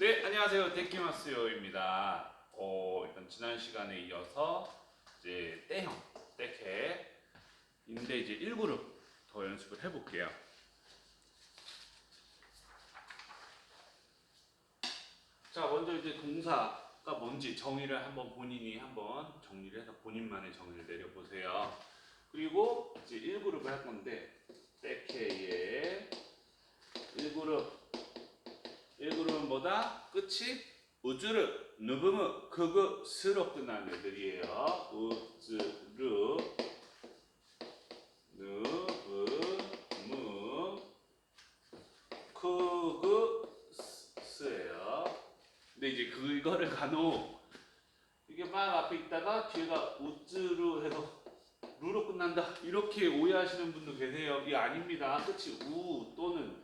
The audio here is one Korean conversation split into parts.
네, 안녕하세요. 데키마스요입니다. 어, 일단 지난 시간에 이어서 이제 때형, 때캐인데 이제 1그룹 더 연습을 해볼게요. 자, 먼저 이제 동사가 뭔지 정의를 한번 본인이 한번 정리를 해서 본인만의 정의를 내려보세요. 그리고 이제 1그룹을 할 건데 때캐의 1그룹 1그룹은 뭐다? 끝이 우즈르, 누브무, 크그, 스로 끝나는 애들이에요. 우즈르, 누브무, 크그, 스예요. 근데 이제 그거를 간혹 이게 막 앞에 있다가 뒤에가 우즈르 해서 루로 끝난다 이렇게 오해하시는 분도 계세요. 이게 아닙니다. 끝이 우 또는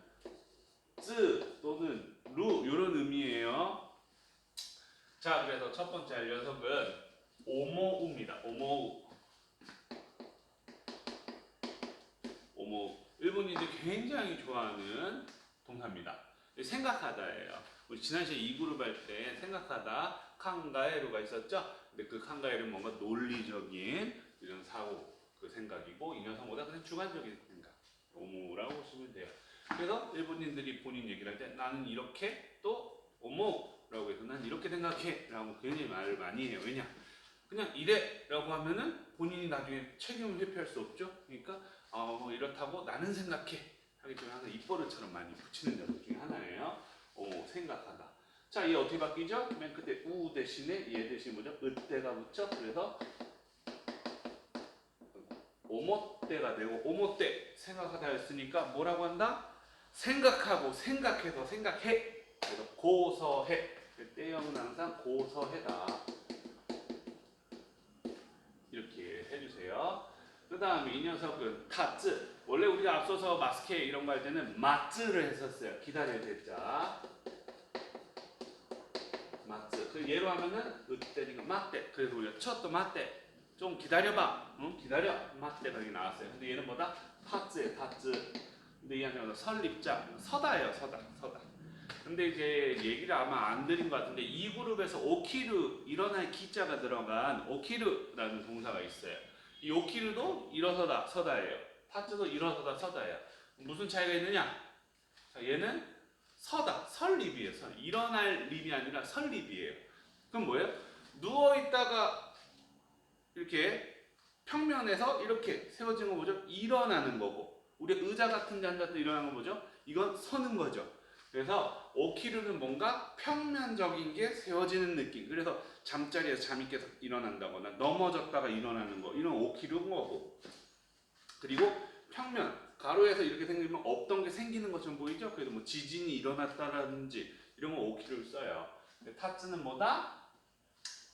쯔 또는 루 이런 의미예요. 자, 그래서 첫 번째 할 녀석은 오모우입니다. 오모우. 오모우. 일본인들이 굉장히 좋아하는 동사입니다. 생각하다예요. 우리 지난 시간에 이 그룹 할 때 생각하다 칸가에루가 있었죠. 근데 그 칸가에루는 뭔가 논리적인 이런 사고 그 생각이고 이 녀석보다 그냥 주관적인 생각. 오모우라고 보시면 돼요. 그래서 일본인들이 본인 얘기를 할 때 나는 이렇게 또 어머라고 해서 난 이렇게 생각해 라고 굉장히 말을 많이 해요 왜냐 그냥 이래 라고 하면은 본인이 나중에 책임을 회피할 수 없죠 그러니까 어, 뭐 이렇다고 나는 생각해 하기 때문에 항상 입버릇처럼 많이 붙이는 녀석 중에 하나예요 어, 생각하다 자, 얘 어떻게 바뀌죠? 맨 끝에 우 대신에 얘 대신 뭐죠? 으때가 붙죠? 그래서 오모때가 되고 오모때 생각하다 했으니까 뭐라고 한다? 생각하고 생각해서 생각해. 그래서 고서해. 때형은 항상 고서해다. 이렇게 해주세요. 그 다음에 이 녀석은 타쯔 원래 우리가 앞서서 마스케 이런 거 할 때는 마쯔를 했었어요. 기다려야 됐자 마쯔 그 예로 하면은 으때니까 맞대. 그래서 우리가 첫도 맞대. 좀 기다려봐. 응? 기다려. 맞대가 나왔어요. 근데 얘는 뭐다? 타쯔예요 타쯔 근데 이 안에 설립자 서다예요 서다 서다. 근데 이제 얘기를 아마 안 드린 것 같은데 이 그룹에서 오키르 일어날 기자가 들어간 오키르라는 동사가 있어요. 이 오키르도 일어서다 서다예요. 타츠도 일어서다 서다예요. 무슨 차이가 있느냐? 자, 얘는 서다 설립이에요. 설. 일어날 립이 아니라 설립이에요. 그럼 뭐예요? 누워 있다가 이렇게 평면에서 이렇게 세워진 거 뭐죠? 일어나는 거고 우리 의자 같은 데 앉아서 일어나는 거 뭐죠? 이건 서는 거죠. 그래서 오키르는 뭔가 평면적인 게 세워지는 느낌. 그래서 잠자리에서 잠이 깨서 일어난다거나 넘어졌다가 일어나는 거. 이런 오키르인 거고. 그리고 평면, 가로에서 이렇게 생기면 없던 게 생기는 것처럼 보이죠? 그래도 뭐 지진이 일어났다라든지 이런 거 오키르를 써요. 타츠는 뭐다?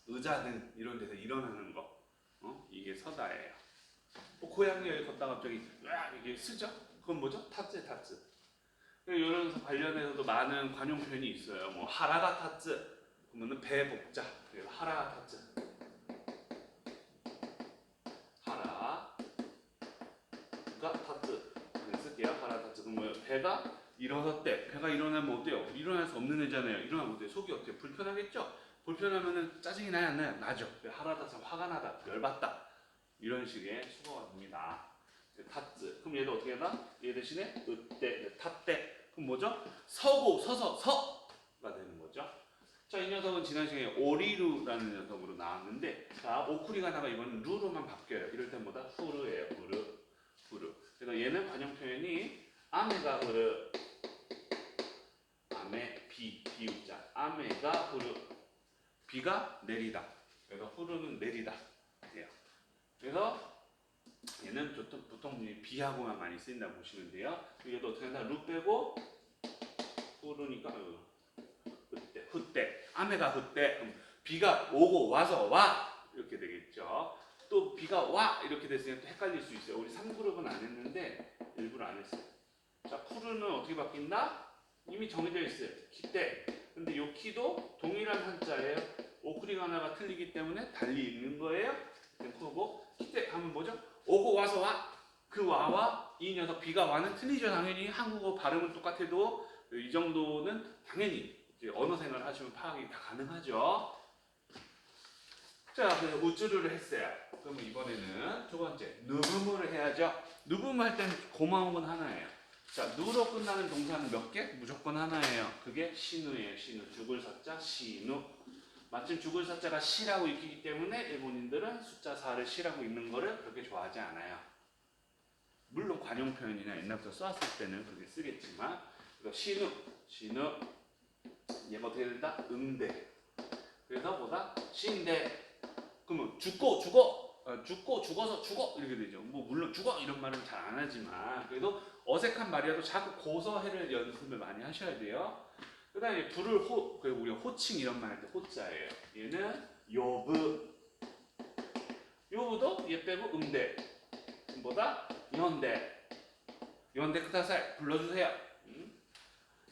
의자 등 이런 데서 일어나는 거. 어? 이게 서다예요. 뭐 고양이 여기 걷다가 갑자기 와 이게 쓰죠? 그건 뭐죠? 타츠 타츠. 이런 관련해서도 많은 관용 표현이 있어요. 뭐 하라가 타츠 그러면은 배 복자 하라가 타츠. 하라 가 타츠 네, 쓸게요. 하라 타츠 뭐예요? 배가 일어섰대. 배가 일어나면 어때요? 일어날 수 없는 애잖아요. 일어나면 어때요? 속이 어때요? 불편하겠죠? 불편하면은 짜증이 나요 안 나요? 나죠. 하라 타츠 화가 나다 열받다. 이런 식의 수거가 됩니다. 타츠. 그럼 얘도 어떻게 하나? 얘 대신에 으때, 탓때. 그럼 뭐죠? 서고, 서서, 서가 되는 거죠. 자, 이 녀석은 지난 시간에 오리루라는 녀석으로 나왔는데, 자, 오쿠리가나가 이번엔 루로만 바뀌어요. 이럴 땐 뭐다? 후르예요. 후르. 후르. 그래서 얘는 관용 표현이 아메가 후르. 아메, 비, 비우자. 아메가 후르. 비가 내리다. 그래서 후르는 내리다. 그래서 얘는 보통, 보통 비하고만 많이 쓰인다고 보시면 돼요. 얘도 어떻게 한다? 루 빼고 어, 그때 흩때 아메가 그럼 비가 오고 와서 와 이렇게 되겠죠. 또 비가 와 이렇게 됐으면 또 헷갈릴 수 있어요. 우리 3그룹은 안 했는데 일부러 안 했어요. 자 푸르는 어떻게 바뀐다? 이미 정해져 있어요. 기때. 근데 요 키도 동일한 한자예요. 오크리가나가 틀리기 때문에 달리 읽는 거예요. 크고 기때 하면 뭐죠? 오고 와서 와. 그 와와 이 녀석 비가 와는 틀리죠 당연히 한국어 발음은 똑같아도 이 정도는 당연히 언어 생활 하시면 파악이 다 가능하죠. 자, 그래서 우쭈르를 했어요. 그러면 이번에는 두 번째 누구무를 해야죠. 누구무 할 때는 고마운 건 하나예요. 자, 누로 끝나는 동사는 몇 개? 무조건 하나예요. 그게 시누예요. 시누. 죽을 사자 시누. 마침 죽을 사자가 시라고 읽히기 때문에 일본인들은 숫자 4를 시라고 읽는 거를 그렇게 좋아하지 않아요. 물론 관용 표현이나 옛날부터 써왔을 때는 그렇게 쓰겠지만 그래서 시누, 시누 얘가 어떻게 된다? 응대. 그래서 보다 시인데 그러면 죽고 죽어 어, 죽고 죽어서 죽어 이렇게 되죠. 뭐 물론 죽어 이런 말은 잘 안 하지만 그래도 어색한 말이라도 자꾸 고서해를 연습을 많이 하셔야 돼요. 그 다음에 불을 호 그리고 우리가 호칭 이런 말 할 때 호자예요. 얘는 요브. 요브도 얘 빼고 응대. 보다? 연대. 연대 크다살 불러주세요. 음?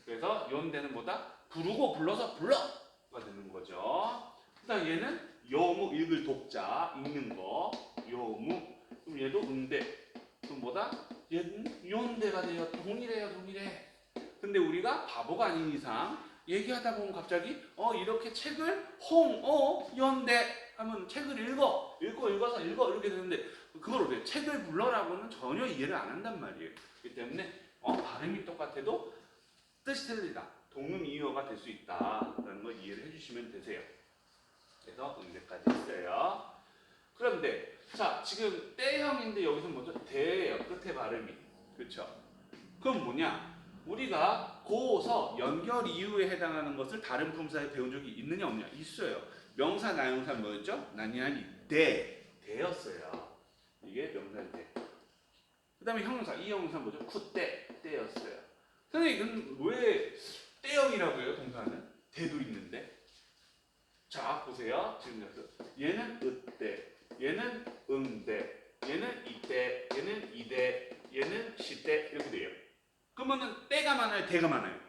그래서 연대는 뭐다? 부르고 불러서 불러가 되는 거죠. 그 다음 얘는 여무 읽을 독자 읽는 거. 여무. 그럼 얘도 응대. 그럼 뭐다? 얘는 연대가 돼요. 동일해요 동일해 근데 우리가 바보가 아닌 이상 얘기하다 보면 갑자기 어 이렇게 책을 홍어 연대 하면 책을 읽어. 읽고 읽어서 읽어. 이렇게 되는데 그걸 어떻게 책을 불러라고는 전혀 이해를 안 한단 말이에요. 그렇기 때문에 어 발음이 똑같아도 뜻이 틀리다. 동음 이어가 될 수 있다라는 걸 이해를 해주시면 되세요. 그래서 응대까지 했어요. 그런데 자 지금 때형인데 여기서 먼저 대예요. 끝에 발음이. 그렇죠 그럼 뭐냐 우리가 고서 연결 이유에 해당하는 것을 다른 품사에 배운 적이 있느냐 없느냐 있어요. 명사 나용사 뭐였죠? 나니나니 대 대였어요. 이게 명사일 대. 그다음에 형용사 이 형용사 뭐죠? 쿠대 대였어요. 선생님 그럼 왜 대형이라고 해요 동사는? 대도 있는데. 자 보세요 지금 여기서 얘는 으대, 얘는 응대, 얘는 이대, 얘는 이대, 얘는 시대 이렇게 돼요. 그러면은 때가 많아요, 대가 많아요.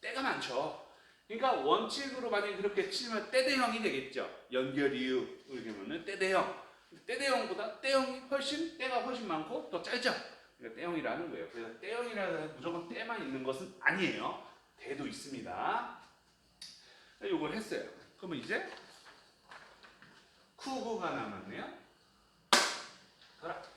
때가 많죠. 그러니까 원칙으로 만약에 그렇게 치면 때대형이 되겠죠. 연결 이유 이렇게 하면은 때대형. 때대형보다 때형이 훨씬 때가 훨씬 많고 더 짧죠. 그러니까 때형이라는 거예요. 그래서 때형이라고 해서 무조건 때만 있는 것은 아니에요. 대도 있습니다. 요걸 했어요. 그러면 이제 쿠구가 남았네요. 가라.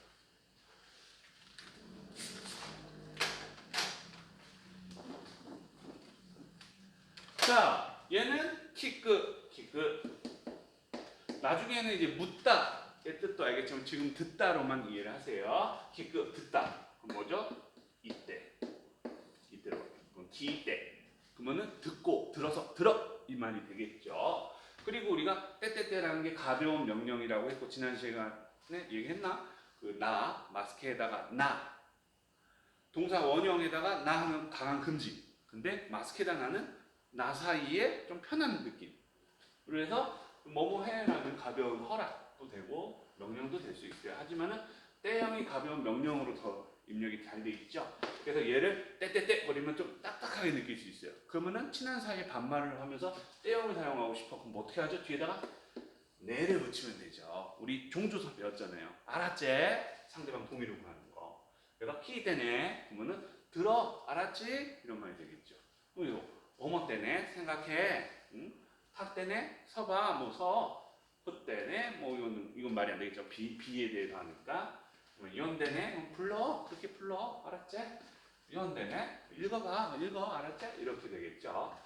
자, 얘는 키크, 키크. 나중에는 이제 묻다의 뜻도 알겠지만 지금 듣다로만 이해를 하세요. 키크, 듣다. 그럼 뭐죠? 이때. 이때로. 그럼 기때. 그러면은 듣고, 들어서, 들어. 이 말이 되겠죠. 그리고 우리가 때때때라는 게 가벼운 명령이라고 했고 지난 시간에 얘기했나? 그 나, 마스크에다가 나. 동사 원형에다가 나 하면 강한 금지. 근데 마스크에다 나는 나 사이에 좀 편한 느낌. 그래서 뭐뭐 해라는 가벼운 허락도 되고 명령도 될 수 있어요. 하지만은 때형이 가벼운 명령으로 더 입력이 잘 돼 있죠. 그래서 얘를 때때때 거리면 좀 딱딱하게 느낄 수 있어요. 그러면은 친한 사이에 반말을 하면서 때형을 사용하고 싶어. 그럼 어떻게 하죠? 뒤에다가 내를 붙이면 되죠. 우리 종조서 배웠잖아요. 알았지? 상대방 동의를 구하는 거. 그래서 키때네 그러면은 들어 알았지? 이런 말이 되겠죠. 그리고 뭐뭐 때네 생각해. 응? 탁 때네 서봐. 뭐서. 그때네 뭐 이건 이건 말이 안 되겠죠. 비 비에 대해서 하니까. 그럼 불러. 그렇게 불러. 알았지? 데네 읽어봐. 읽어. 알았지? 이렇게 되겠죠.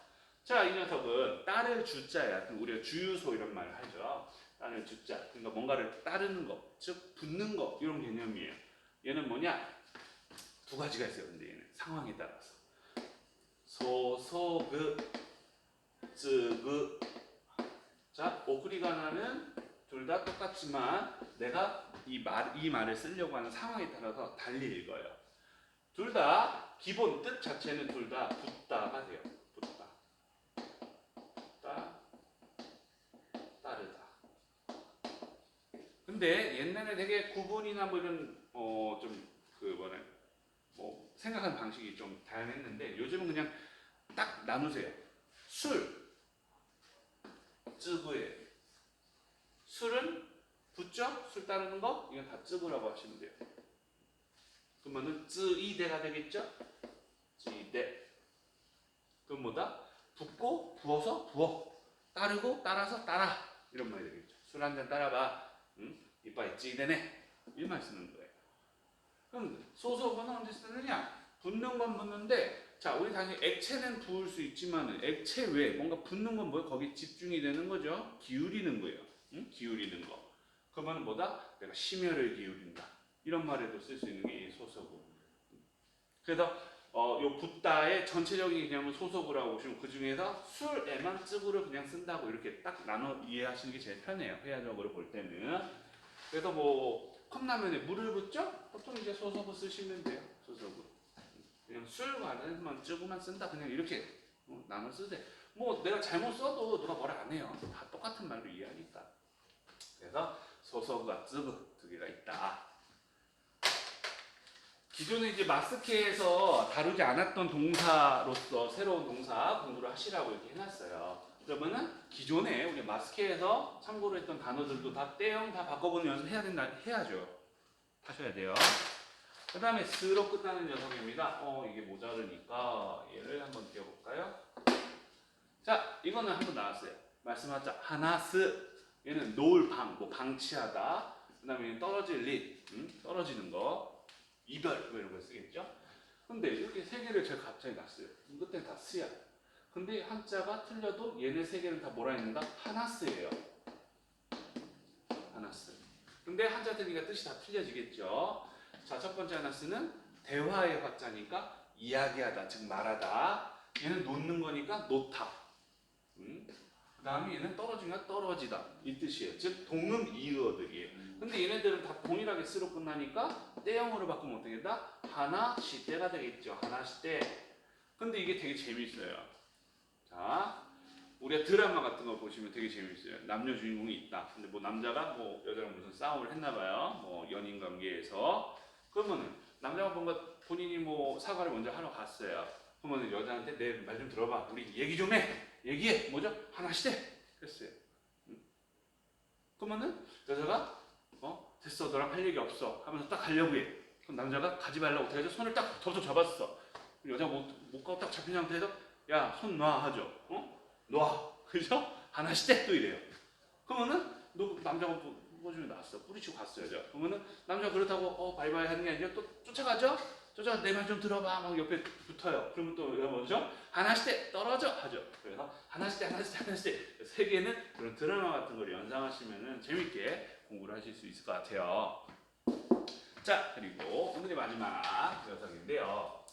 자 이 녀석은 따를 주자야 우리가 주유소 이런 말을 하죠. 따를 주자. 그러니까 뭔가를 따르는 거즉 붙는 거. 이런 개념이에요. 얘는 뭐냐? 두 가지가 있어요 근데 얘는. 상황에 따라서 소소그 쯔그 자 오크리가나는 둘 다 똑같지만 내가 이 말 이 말을 쓰려고 하는 상황에 따라서 달리 읽어요. 둘 다 기본 뜻 자체는 둘 다 붙다가 돼요. 붙다, 붙다, 따르다. 근데 옛날에 되게 구분이나 뭐 이런 어 좀 그 뭐래 뭐 생각하는 방식이 좀 다양했는데 요즘은 그냥 딱 나누세요. 술, 쯔구예요. 술은 붙죠? 술 따르는 거? 이건 다 쯔구라고 하시면 돼요. 그러면은 쯔이대가 되겠죠? 쯔이대. 그럼 뭐다? 붓고 부어서 부어 따르고 따라서 따라 이런 말이 되겠죠. 술 한 잔 따라봐. 응? 이빨이 찌대네. 이 말 쓰는 거예요. 그럼 소소분은 언제 쓰느냐? 붓는 건 붓는데 자 우리 당연히 액체는 부을 수 있지만은 액체 외에 뭔가 붓는 건 뭐예요? 거기 집중이 되는 거죠. 기울이는 거예요. 응? 기울이는 거. 그러면 뭐다? 내가 심혈을 기울인다. 이런 말에도 쓸 수 있는 게이 소소부. 그래서 어, 요 붓다의 전체적인 개념은 소소부라고 보시면 그 중에서 술에만 쯔구를 그냥 쓴다고 이렇게 딱 나눠 이해하시는 게 제일 편해요. 회화적으로 볼 때는. 그래서 뭐 컵라면에 물을 붓죠? 보통 이제 소소부 쓰시면 돼요. 소소부. 그냥 술 관련만 쯔구만 쓴다 그냥 이렇게 어, 나눠 쓰세요. 뭐 내가 잘못 써도 누가 뭐라 안 해요. 다 똑같은 말로 이해하니까. 그래서 소소부와 쯔구 두 개가 있다. 기존에 이제 마스크에서 다루지 않았던 동사로서 새로운 동사 공부를 하시라고 이렇게 해놨어요. 그러면은 기존에 우리 마스크에서 참고로 했던 단어들도 다 떼형 다 바꿔보는 연습 해야 된다 해야죠. 하셔야 돼요. 그 다음에 스로 끝나는 녀석입니다. 어 이게 모자르니까 얘를 한번 띄워볼까요? 자 이거는 한번 나왔어요. 말씀하자 하나스 얘는 놓을 방, 뭐 방치하다. 그 다음에 떨어질 리, 음? 떨어지는 거. 이별 뭐 이런 거 쓰겠죠? 근데 이렇게 세 개를 제가 갑자기 놨어요. 그때 다 스야. 근데 한자가 틀려도 얘네 세 개는 다 뭐라 했는가? 하나스예요. 하나스. 근데 한자 틀리니까 뜻이 다 틀려지겠죠. 자, 첫 번째 하나스는 대화의 화자니까 이야기하다, 즉 말하다. 얘는 놓는 거니까 놓다. 음? 그 다음에 얘는 떨어지니까 떨어지다. 이 뜻이에요. 즉 동음 이어들이에요. 근데 얘네들은 다 동일하게 쓰로 끝나니까 때형으로 바꾸면 어떻게 된다? 하나 시대가 되겠죠. 하나 시대. 근데 이게 되게 재밌어요. 자, 우리가 드라마 같은 거 보시면 되게 재밌어요. 남녀 주인공이 있다. 근데 뭐 남자가 뭐 여자랑 무슨 싸움을 했나 봐요. 뭐 연인 관계에서. 그러면은 남자가 뭔가 본인이 뭐 사과를 먼저 하러 갔어요. 그러면 여자한테 내 말 좀 들어봐. 우리 얘기 좀 해. 얘기해. 뭐죠? 하나 시대. 그랬어요. 응? 그러면은 여자가 어 됐어 너랑 할 얘기 없어 하면서 딱 가려고 해. 그럼 남자가 가지 말라고 하죠? 손을 딱 덥석 잡았어. 그럼 여자가 못, 못 가고 딱 잡힌 상태에서 야 손 놔 하죠. 어? 놔. 그죠? 하나 시대 또 이래요. 그러면은 너 남자가 뭐, 뭐 중에 나왔어. 뿌리치고 갔어요. 저. 그러면은 남자가 그렇다고 어 바이바이 하는 게 아니라 또 쫓아가죠? 쫓아가 내말 좀 들어봐. 막 옆에 붙어요. 그러면 또 여자 뭐죠? 하나 시대 떨어져 하죠. 그래서 하나 시대 하나 시대 하나 시대 세 개는 그런 드라마 같은 걸 연상하시면은 재밌게 공부를 하실 수 있을 것 같아요. 자 그리고 오늘의 마지막 녀석인데요.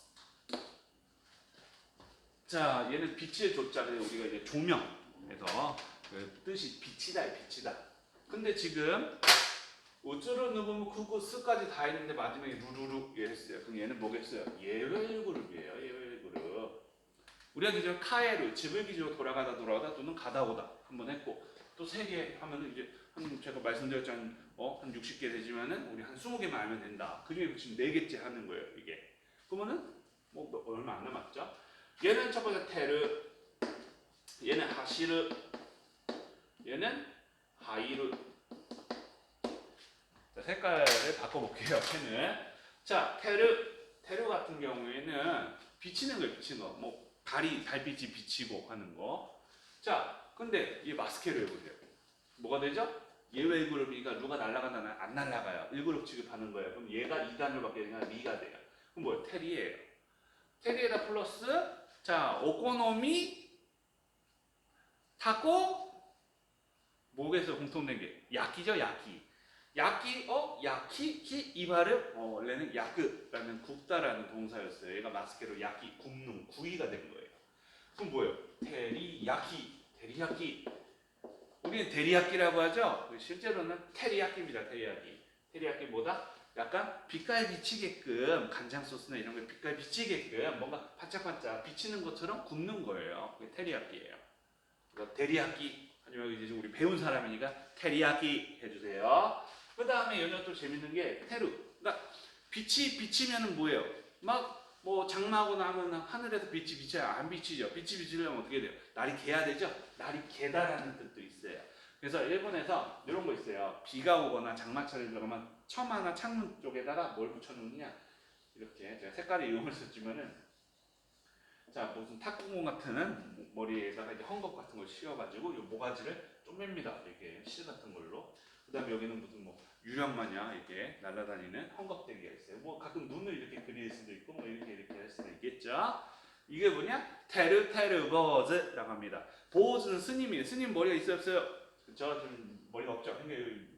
자 얘는 빛의 조자를 우리가 이제 조명에서 그 뜻이 빛이다 빛이다. 근데 지금 우쭈르 누구무 쿠쿠 스까지 다 했는데 마지막에 루루루 했어요. 그럼 얘는 뭐겠어요? 예외 그룹이에요. 예외 그룹. 우리가 기존 카에르 집을 기준으로 돌아가다 돌아가다 또는 가다 오다 한 번 했고 또 세 개 하면은 이제 한 제가 말씀드렸잖아요. 어, 한 60개 되지만은 우리 한 20개만 알면 된다. 그 중에 지금 네 개째 하는 거예요, 이게. 그러면은 뭐 몇- 얼마 안 남았죠? 얘는 첫 번째 테르, 얘는 하시르, 얘는 하이르. 자, 색깔을 바꿔볼게요, 펜을. 자, 테르, 테르 같은 경우에는 비치는 거예요, 비치는 거. 뭐 달이 달빛이 비치고 하는 거. 자, 근데 이 마스케를 해보세요. 뭐가 되죠? 예외 그룹이니까 누가 날아가나 안 날아가요. 1그룹 취급하는 거예요. 그럼 얘가 2단을 받게 되니까 리가 돼요. 그럼 뭐예요? 테리예요. 테리에다 플러스 자 오코노미 타코 뭐겠어요? 공통된 게 야끼죠 야끼. 야끼 어 야키 키이 말은 어, 원래는 야크라는 굽다라는 동사였어요. 얘가 마스케로 야끼 굽는 구이가 된 거예요. 그럼 뭐예요? 테리야키 테리야키 우리는 데리야끼라고 하죠. 실제로는 테리야끼입니다. 테리야끼. 테리야끼 뭐다? 약간 빛깔 비치게끔 간장 소스나 이런 걸 빛깔 비치게끔 뭔가 반짝반짝 비치는 것처럼 굽는 거예요. 테리야끼예요. 그래서 데리야끼 하지만 이제 우리 배운 사람이니까 테리야끼 해주세요. 그 다음에 연어 또 재밌는 게 테루. 그러니까 빛이 비치면은 뭐예요? 막 뭐 장마하거나 하면 하늘에서 빛이 비쳐요. 안 비치죠. 빛이 비치려면 어떻게 돼요? 날이 개야 되죠. 날이 개다라는 뜻도 있어요. 그래서 일본에서 이런 거 있어요. 비가 오거나 장마철에 들어가면 처마나 창문 쪽에다가 뭘 붙여놓느냐 이렇게 제가 색깔의 이용을 썼지만은 자 무슨 탁구공 같은 머리에다가 이제 헝겊 같은 걸 씌워가지고 요 모가지를 쪼맵니다. 이렇게 실 같은 걸로. 그다음에 여기는 무슨 뭐 유령 마냥 이렇게 날아다니는 헝겊대기가 있어요. 뭐 가끔 눈을 이렇게 그릴 수도 있고 뭐 이렇게 이렇게 할 수도 있겠죠. 이게 뭐냐? 테르 테르 보즈라고 합니다. 보즈는 스님이에요. 스님 머리가 있어요 없어요? 그쵸? 좀 머리가 없죠.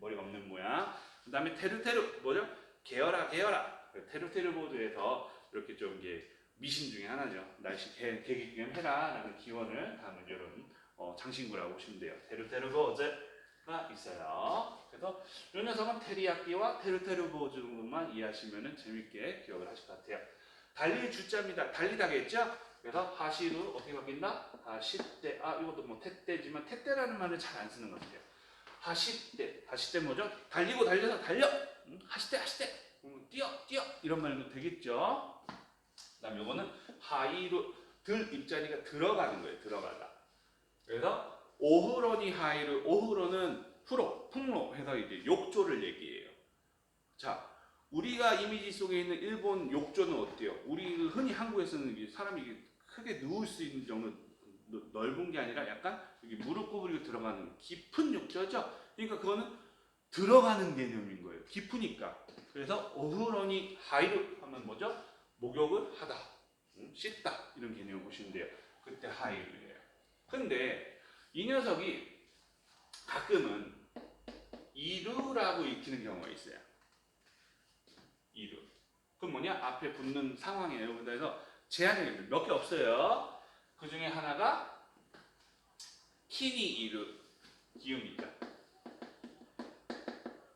머리가 없는 모양. 그다음에 테르 테르 뭐죠? 개어라 개어라. 그 테르 테르 보즈에서 이렇게 좀 이게 미신 중에 하나죠. 날씨 개, 개기경 해라 라는 기원을 담은 이런 어, 장신구라고 보시면 돼요. 테르테르 보즈가 있어요. 그래서 이 녀석은 테리야끼와 테르테르 보즈 정도만 이해하시면 재밌게 기억을 하실 것 같아요. 달리 주자입니다. 달리다겠죠? 그래서 하시루 어떻게 바뀐다? 하시때 아 이것도 뭐 태때지만 태때라는 말을 잘 안 쓰는 것 같아요. 하시때 하시때 뭐죠? 달리고 달려서 달려 음, 하시때 하시때 음, 뛰어 뛰어 이런 말도 되겠죠? 그다음 요거는 하이루 들 입자리가 들어가는 거예요. 들어가다. 그래서 오후로니 하이루 오후로는 후로 풍로 해서 이제 욕조를 얘기해요. 자 우리가 이미지 속에 있는 일본 욕조는 어때요? 우리 그 흔히 한국에서는 사람이 크게 누울 수 있는 정도 넓- 넓은 게 아니라 약간 여기 무릎 구부리고 들어가는 깊은 욕조죠. 그러니까 그거는 들어가는 개념인 거예요. 깊으니까. 그래서 오후로니 하이루 하면 뭐죠? 목욕을 하다, 음, 씻다 이런 개념을 보시면 돼요. 그때 하이루예요. 근데 이 녀석이 가끔은 이루라고 읽히는 경우가 있어요. 이루. 그럼 뭐냐? 앞에 붙는 상황이에요. 그래서 제한이 몇 개 없어요. 그 중에 하나가 키니 이루 기운이다.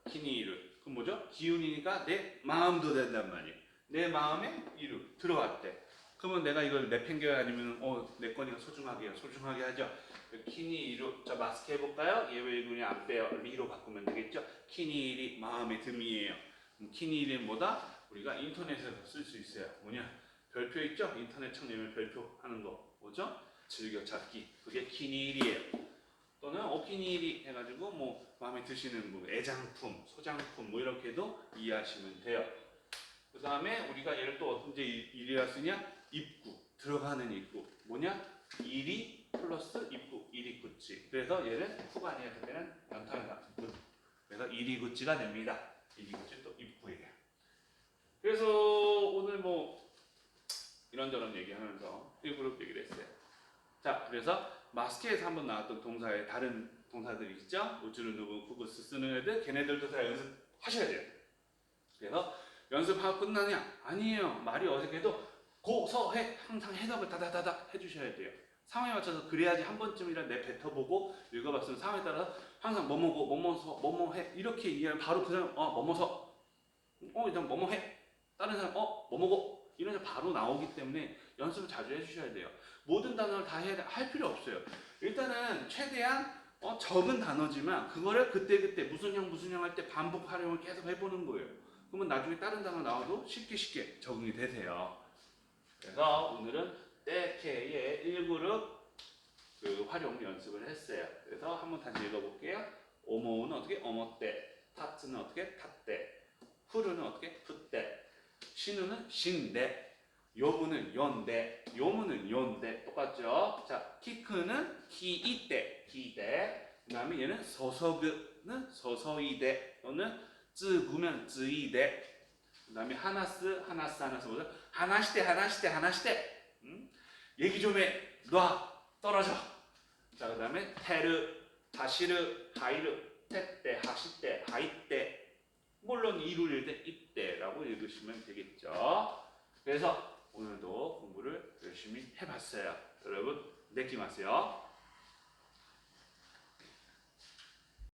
키니 이루. 그럼 뭐죠? 기운이니까 내 마음도 된단 말이에요. 내 마음에 이루 들어왔대. 그러면 내가 이걸 내팽겨야 아니면 어내 거니까 소중하게 해요. 소중하게 하죠. 그 키니 이루 자 마스크 해볼까요? 예외 이군이 안 빼요. 리로 바꾸면 되겠죠. 키니 일이 마음의 듬이에요. 음, 키니 일은 뭐다? 우리가 인터넷에서 쓸 수 있어요. 뭐냐? 별표 있죠? 인터넷 창내면 별표 하는 거 뭐죠? 즐겨찾기 그게 키니일이에요. 또는 오키니일이 해가지고 뭐 마음에 드시는 뭐 애장품, 소장품 뭐 이렇게도 이해하시면 돼요. 그 다음에 우리가 얘를 또 언제 이- 일이라 쓰냐? 입구 들어가는 입구 뭐냐? 일이 플러스 입구 일이 구찌. 그래서 얘는 후반이었을 때는 연탄이다. 그래서 일이 구찌가 됩니다. 일이 구찌 또 입구예요. 그래서 오늘 뭐 이런저런 얘기하면서 일그룹 얘기를 했어요. 자, 그래서 마스크에서 한번 나왔던 동사의 다른 동사들이 있죠? 우주를 누구 구구스 쓰는 애들, 걔네들도 다 연습하셔야 돼요. 그래서 연습하고 끝나냐? 아니에요. 말이 어색해도 고서해 항상 해석을 다다다닥 해주셔야 돼요. 상황에 맞춰서 그래야지 한 번쯤이라 내 뱉어보고 읽어봤으면 상황에 따라서 항상 뭐뭐고 뭐뭐서 뭐뭐해 이렇게 이해하면 바로 그 사람 어 뭐뭐서 어 일단 뭐뭐해 다른 사람 어 뭐뭐고 이런 게 바로 나오기 때문에 연습을 자주 해주셔야 돼요. 모든 단어를 다 해야 돼- 할 필요 없어요. 일단은 최대한 어, 적은 단어지만 그거를 그때 그때 무슨 형 무슨 형 할 때 반복 활용을 계속 해보는 거예요. 그러면 나중에 다른 단어 나와도 쉽게 쉽게 적응이 되세요. 그래서 오늘은 때케의 1그룹 그 활용 연습을 했어요. 그래서 한번 다시 읽어볼게요. 오모우는 어떻게? 어머때, 타츠는 어떻게? 탓때, 후르는 어떻게? 풋때, 신우는 신대, 요부는 연대, 요무는 연대. 똑같죠? 자, 키크는 키이대, 키대. 그다음에 얘는 서서그는 서서이대. 또는 쯔구면 쯔이대. 그다음에 하나스 하나스 하나스 뭐죠? 하나시대 하나시대 하나시대. 음? 얘기 좀 해. 놔 떨어져. 자, 그 다음에 테르 하시르 하이르 테때 하시때 하이때 물론 이루일 때 이때라고 읽으시면 되겠죠. 그래서 오늘도 공부를 열심히 해봤어요. 여러분, 내끼마세요.